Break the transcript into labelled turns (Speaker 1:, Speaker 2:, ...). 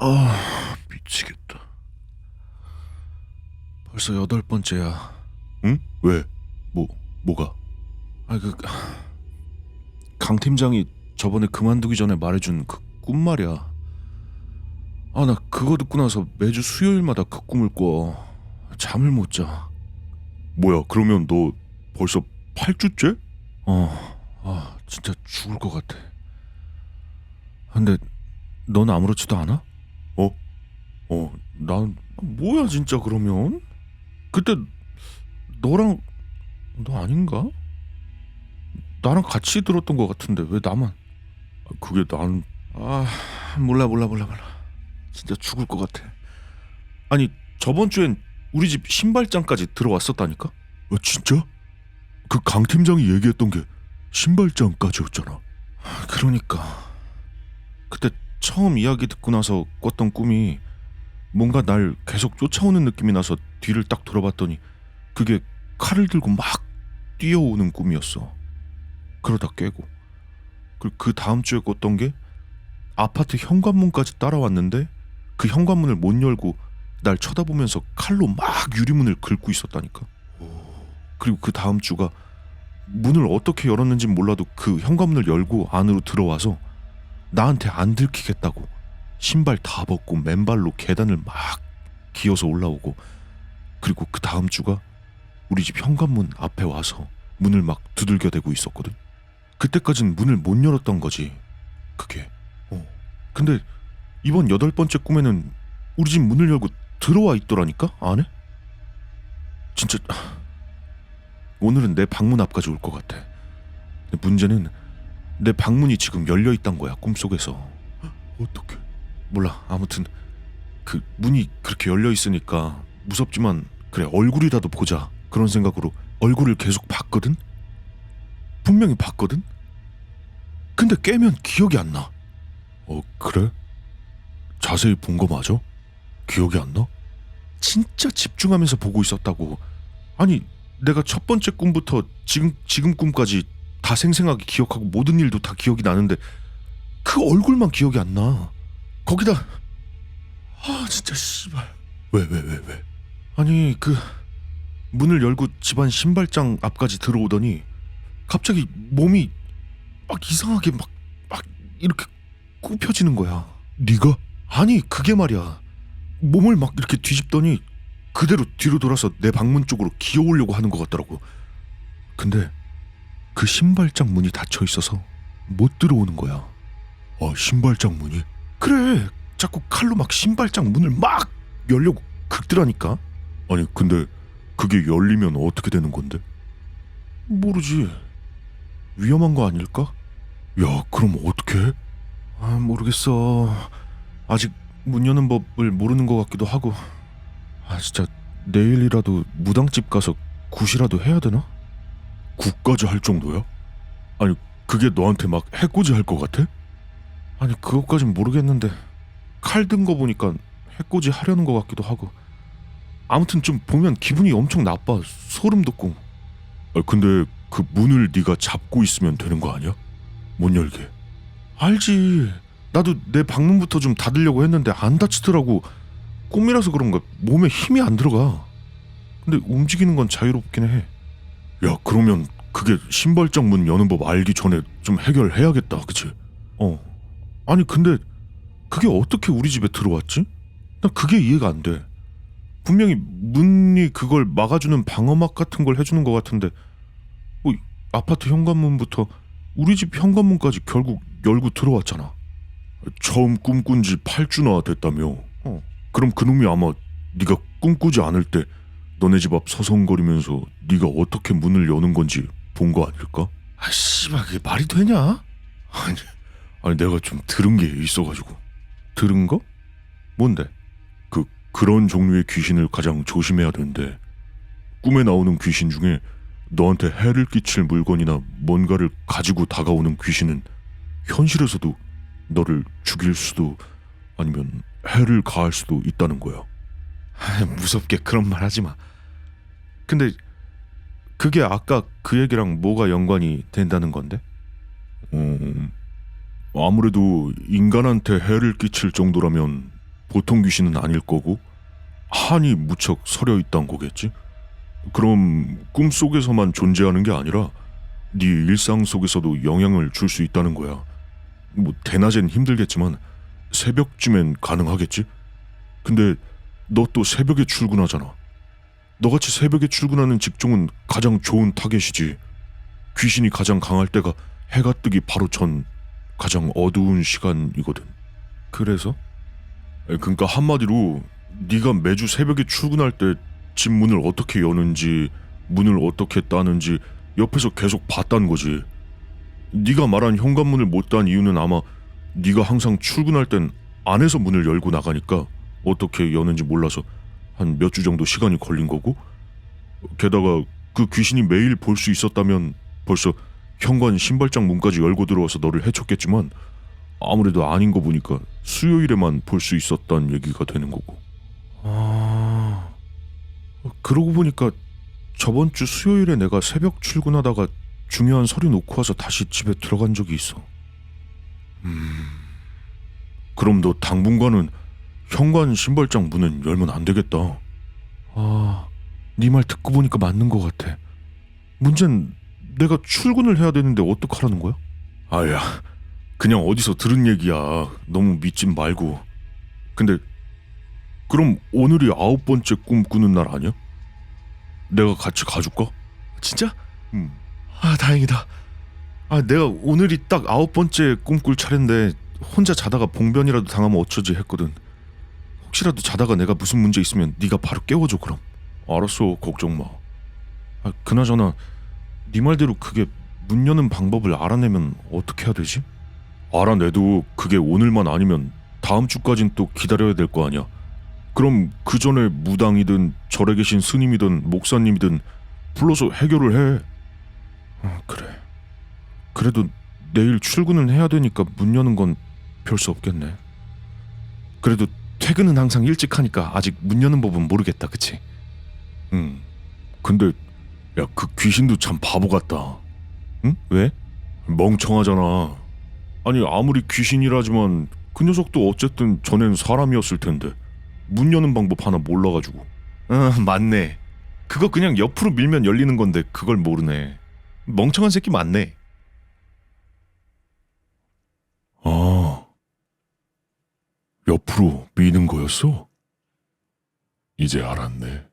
Speaker 1: 아 미치겠다. 벌써 여덟 번째야.
Speaker 2: 응? 왜? 뭐 뭐가?
Speaker 1: 아 그 강 팀장이 저번에 그만두기 전에 말해준 그 꿈 말이야. 아 나 그거 듣고 나서 매주 수요일마다 그 꿈을 꿔. 잠을 못 자.
Speaker 2: 뭐야? 그러면 너 벌써 8주째?
Speaker 1: 어, 아 진짜 죽을 것 같아. 근데 넌 아무렇지도 않아?
Speaker 2: 어,
Speaker 1: 난 뭐야 진짜 그러면? 그때 너랑 너 아닌가? 나랑 같이 들었던 것 같은데 왜 나만?
Speaker 2: 그게 난
Speaker 1: 아 몰라 몰라 몰라 몰라. 진짜 죽을 것 같아. 아니 저번 주엔 우리 집 신발장까지 들어왔었다니까?
Speaker 2: 어, 진짜? 그 강 팀장이 얘기했던 게 신발장까지였잖아.
Speaker 1: 그러니까 그때 처음 이야기 듣고 나서 꿨던 꿈이 뭔가 날 계속 쫓아오는 느낌이 나서 뒤를 딱 돌아봤더니 그게 칼을 들고 막 뛰어오는 꿈이었어. 그러다 깨고 그리고 그 다음 주에 꿨던 게 아파트 현관문까지 따라왔는데 그 현관문을 못 열고 날 쳐다보면서 칼로 막 유리문을 긁고 있었다니까. 그리고 그 다음 주가 문을 어떻게 열었는지 몰라도 그 현관문을 열고 안으로 들어와서 나한테 안 들키겠다고 신발 다 벗고 맨발로 계단을 막 기어서 올라오고 그리고 그 다음 주가 우리 집 현관문 앞에 와서 문을 막 두들겨대고 있었거든. 그때까진 문을 못 열었던 거지. 그게. 어. 근데 이번 여덟 번째 꿈에는 우리 집 문을 열고 들어와 있더라니까 안에. 진짜 오늘은 내 방문 앞까지 올 것 같아. 문제는 내 방문이 지금 열려 있단 거야 꿈속에서.
Speaker 2: 어떻게?
Speaker 1: 몰라 아무튼 그 문이 그렇게 열려 있으니까 무섭지만 그래 얼굴이라도 보자 그런 생각으로 얼굴을 계속 봤거든. 분명히 봤거든. 근데 깨면 기억이 안 나.
Speaker 2: 어, 그래? 자세히 본 거 맞아? 기억이 안 나?
Speaker 1: 진짜 집중하면서 보고 있었다고. 아니, 내가 첫 번째 꿈부터 지금 지금 꿈까지 다 생생하게 기억하고 모든 일도 다 기억이 나는데 그 얼굴만 기억이 안 나. 거기다 아, 진짜 씨발.
Speaker 2: 왜, 왜, 왜, 왜?
Speaker 1: 아니, 그 문을 열고 집안 신발장 앞까지 들어오더니 갑자기 몸이 막 이상하게 막 막 이렇게 굽혀지는 거야.
Speaker 2: 네가?
Speaker 1: 아니 그게 말이야 몸을 막 이렇게 뒤집더니 그대로 뒤로 돌아서 내 방문 쪽으로 기어오려고 하는 것 같더라고 근데 그 신발장 문이 닫혀 있어서 못 들어오는 거야
Speaker 2: 아, 신발장 문이?
Speaker 1: 그래 자꾸 칼로 막 신발장 문을 막 열려고 긁더라니까
Speaker 2: 아니, 근데 그게 열리면 어떻게 되는 건데?
Speaker 1: 모르지 위험한 거 아닐까?
Speaker 2: 야, 그럼 어떻게 해?
Speaker 1: 아 모르겠어 아직 문 여는 법을 모르는 것 같기도 하고 아 진짜 내일이라도 무당집 가서 굿이라도 해야 되나?
Speaker 2: 국까지 할 정도야? 아니, 그게 너한테 막 해코지 할 것 같아?
Speaker 1: 아니 그것까진 모르겠는데 칼 든 거 보니까 해코지 하려는 것 같기도 하고 아무튼 좀 보면 기분이 엄청 나빠 소름 돋고
Speaker 2: 아, 근데 그 문을 네가 잡고 있으면 되는 거 아니야? 못 열게.
Speaker 1: 알지 나도 내 방문부터 좀 닫으려고 했는데 안 닫히더라고 꿈이라서 그런가 몸에 힘이 안 들어가 근데 움직이는 건 자유롭긴 해
Speaker 2: 야, 그러면 그게 신발장 문 여는 법 알기 전에 좀 해결해야겠다, 그치?
Speaker 1: 어. 아니 근데 그게 어떻게 우리 집에 들어왔지? 난 그게 이해가 안 돼. 분명히 문이 그걸 막아주는 방어막 같은 걸 해주는 것 같은데 뭐 아파트 현관문부터 우리 집 현관문까지 결국 열고 들어왔잖아.
Speaker 2: 처음 꿈꾼 지 8주나 됐다며.
Speaker 1: 어.
Speaker 2: 그럼 그놈이 아마 네가 꿈꾸지 않을 때 너네 집 앞 서성거리면서 네가 어떻게 문을 여는 건지 본 거 아닐까?
Speaker 1: 아 씨발 그게 말이 되냐?
Speaker 2: 아니, 아니 내가 좀 들은 게 있어가지고
Speaker 1: 들은 거? 뭔데?
Speaker 2: 그 그런 종류의 귀신을 가장 조심해야 되는데 꿈에 나오는 귀신 중에 너한테 해를 끼칠 물건이나 뭔가를 가지고 다가오는 귀신은 현실에서도 너를 죽일 수도 아니면 해를 가할 수도 있다는 거야.
Speaker 1: 아, 무섭게 그런 말 하지 마. 근데 그게 아까 그 얘기랑 뭐가 연관이 된다는 건데?
Speaker 2: 음, 아무래도 인간한테 해를 끼칠 정도라면 보통 귀신은 아닐 거고 한이 무척 서려 있단 거겠지? 그럼 꿈 속에서만 존재하는 게 아니라 네 일상 속에서도 영향을 줄 수 있다는 거야. 뭐 대낮엔 힘들겠지만 새벽쯤엔 가능하겠지? 근데 너 또 새벽에 출근하잖아. 너같이 새벽에 출근하는 직종은 가장 좋은 타겟이지. 귀신이 가장 강할 때가 해가 뜨기 바로 전 가장 어두운 시간이거든.
Speaker 1: 그래서?
Speaker 2: 에, 그러니까 한마디로 네가 매주 새벽에 출근할 때 집 문을 어떻게 여는지 문을 어떻게 따는지 옆에서 계속 봤다는 거지. 네가 말한 현관문을 못 딴 이유는 아마 네가 항상 출근할 땐 안에서 문을 열고 나가니까 어떻게 여는지 몰라서 한 몇 주 정도 시간이 걸린 거고 게다가 그 귀신이 매일 볼 수 있었다면 벌써 현관 신발장 문까지 열고 들어와서 너를 해쳤겠지만 아무래도 아닌 거 보니까 수요일에만 볼 수 있었단 얘기가 되는 거고.
Speaker 1: 아, 그러고 보니까 저번 주 수요일에 내가 새벽 출근하다가 중요한 서류 놓고 와서 다시 집에 들어간 적이 있어.
Speaker 2: 그럼 너 당분간은 현관 신발장 문은 열면 안 되겠다.
Speaker 1: 아, 네 말 듣고 보니까 맞는 것 같아. 문제는 내가 출근을 해야 되는데 어떡하라는 거야?
Speaker 2: 아야, 그냥 어디서 들은 얘기야. 너무 믿진 말고. 근데 그럼 오늘이 아홉 번째 꿈 꾸는 날 아니야? 내가 같이 가줄까?
Speaker 1: 진짜?
Speaker 2: 음.
Speaker 1: 아, 다행이다. 아, 내가 오늘이 딱 아홉 번째 꿈꿀 차례인데 혼자 자다가 봉변이라도 당하면 어쩌지 했거든. 혹시라도 자다가 내가 무슨 문제 있으면 네가 바로 깨워줘 그럼.
Speaker 2: 알았어, 걱정 마.
Speaker 1: 아, 그나저나 네 말대로 그게 문 여는 방법을 알아내면 어떻게 해야 되지?
Speaker 2: 알아내도 그게 오늘만 아니면 다음 주까진 또 기다려야 될 거 아니야. 그럼 그 전에 무당이든 절에 계신 스님이든 목사님이든 불러서 해결을 해.
Speaker 1: 아, 그래. 그래도 내일 출근은 해야 되니까 문 여는 건 별 수 없겠네. 그래도 퇴근은 항상 일찍 하니까 아직 문 여는 법은 모르겠다, 그치?
Speaker 2: 응. 근데 야 그 귀신도 참 바보 같다.
Speaker 1: 응? 왜?
Speaker 2: 멍청하잖아. 아니 아무리 귀신이라지만 그 녀석도 어쨌든 전엔 사람이었을 텐데 문 여는 방법 하나 몰라가지고.
Speaker 1: 아, 맞네. 그거 그냥 옆으로 밀면 열리는 건데 그걸 모르네. 멍청한 새끼 맞네.
Speaker 2: 옆으로 미는 거였어? 이제 알았네.